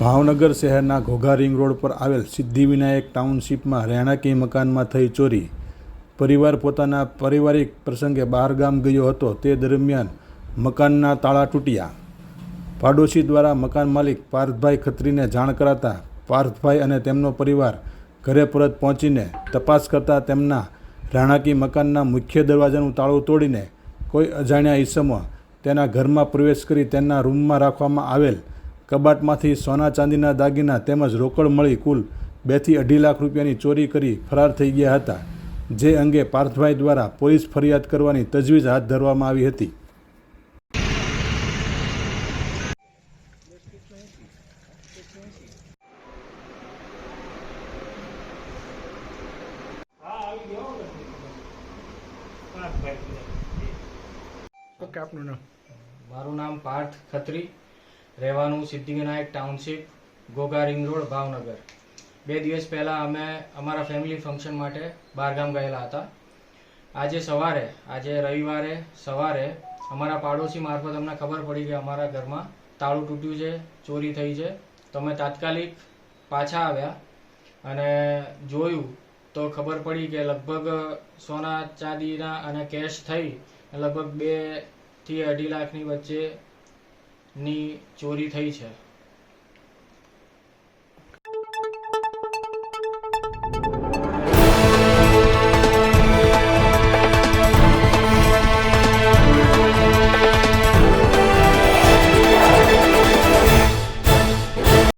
ભાવનગર શહેરના Ghogha ring road પર આવેલ સિદ્ધિવિનાયક ટાઉનશીપમાં રહેણાંકી મકાનમાં થઈ ચોરી. પરિવાર પોતાના પારિવારિક પ્રસંગે બહારગામ ગયો હતો. તે દરમિયાન મકાનના તાળા તૂટ્યા. પાડોશી દ્વારા મકાન માલિક પાર્થભાઈ ખત્રીને જાણ કરાતા પાર્થભાઈ અને તેમનો પરિવાર ઘરે પરત પહોંચીને તપાસ કરતા તેમના રહેણાંકી મકાનના મુખ્ય દરવાજાનું તાળું તોડીને કોઈ અજાણ્યા ઈસમો તેના ઘરમાં પ્રવેશ કરી તેના રૂમમાં રાખવામાં આવેલ કબાટમાંથી સોના ચાંદીના દાગીના તેમજ રોકડ મળી કુલ બેથી અઢી લાખ રૂપિયાની ચોરી કરી ફરાર થઈ ગયા હતા જે અંગે પાર્થભાઈ દ્વારા પોલીસ ફરિયાદ કરવાની તજવીજ હાથ ધરવામાં આવી હતી. ઓકે આપનું નામ? મારું નામ પાર્થ ખત્રી. રહેવાનું Siddhivinayak township, Goga ring road, Bhavnagar. બે દિવસ પહેલાં અમે અમારા ફેમિલી ફંક્શન માટે બહારગામ ગયેલા હતા. આજે સવારે, આજે રવિવારે સવારે અમારા પાડોશી મારફત અમને ખબર પડી કે અમારા ઘરમાં તાળું તૂટ્યું છે, ચોરી થઈ છે. તો અમે તાત્કાલિક પાછા આવ્યા અને જોયું તો ખબર પડી કે લગભગ સોના ચાંદીના અને કેશ થઈ લગભગ બેથી અઢી લાખની વચ્ચેની ચોરી થઈ છે.